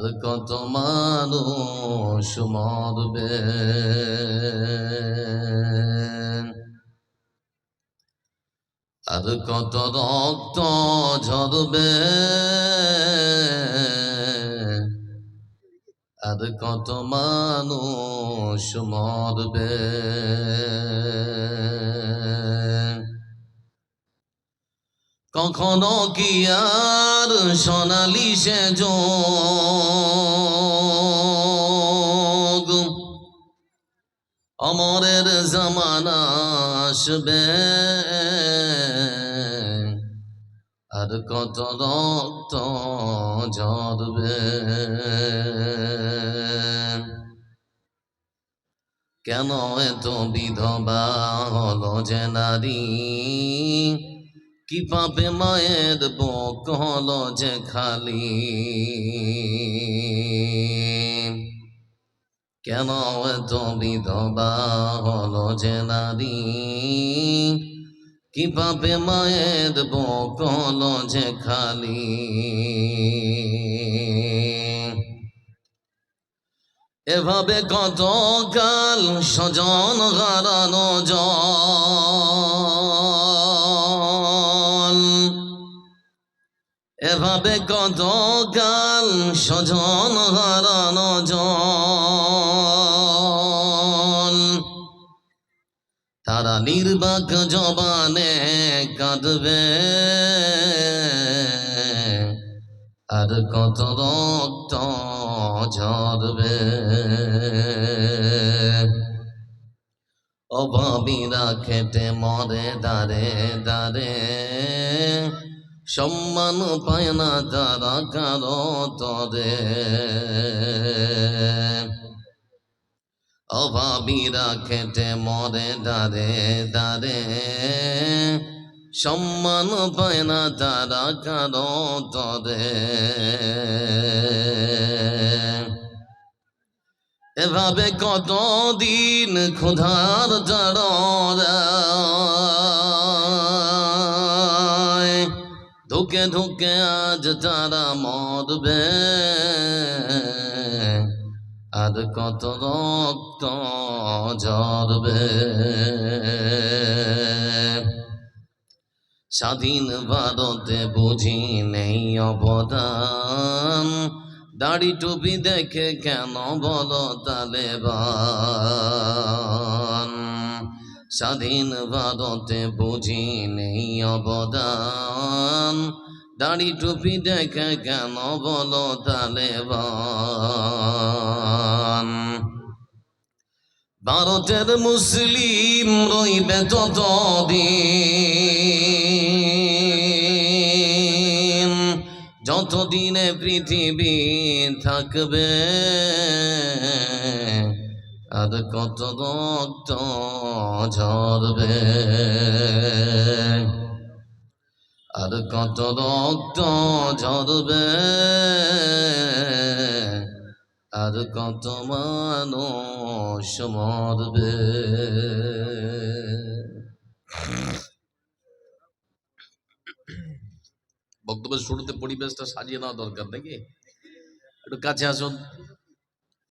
আর কত মানুষ মরবে? আর কত রক্ত ঝরবে? আর কত মানুষ মরবে? কখনো কি আর সোনালি সে যোগ অমরের জামানা আসবে। আর কত রক্ত ঝরবে। কেন এত বিধবা হলো যে নারী? কি পাবে মায়ের বুক হলো যে খালি? কেন এত বিধবা হলো যে নারী? কি পাবে মায়ের বুক যে খালি? এভাবে কত কাল সজন হারানো জল। এভাবে কত কাল সজন হারানো জল। তারা নির্বাক জবানে কাঁদবে। আর কত রক্ত ঝরবে। অভাবীরা খেটে মরে দারে দারে সম্মান পায় না তারা কারও তরে। অভাবীরা খেটে মরে দারে দারে সম্মান পায় না তারা কারও তরে। এভাবে কতদিন ক্ষুধার জড়ায় ধুকে ধুকে আজ তারা মরবে। আর কত রক্ত ঝরবে। স্বাধীন ভারতে বুঝি নেই অবদান। দাড়ি টুপি দেখে কেন বলো তালেবান স্বাধীন ভারতে বুঝি নেই অবদান। দাড়ি টুপি দেখে কেন বলো তালেবান ভারতের মুসলিম রইবে ততদিন, যতদিনে পৃথিবী থাকবে, আর কত রক্ত ঝরবে। আর কত রক্ত ঝরবে। আর কত মানুষ মরবে। বক্তব্যের শুরুতে পরিবেশটা সাজিয়ে নেওয়া দরকার নাকি? একটু কাছে আসুন।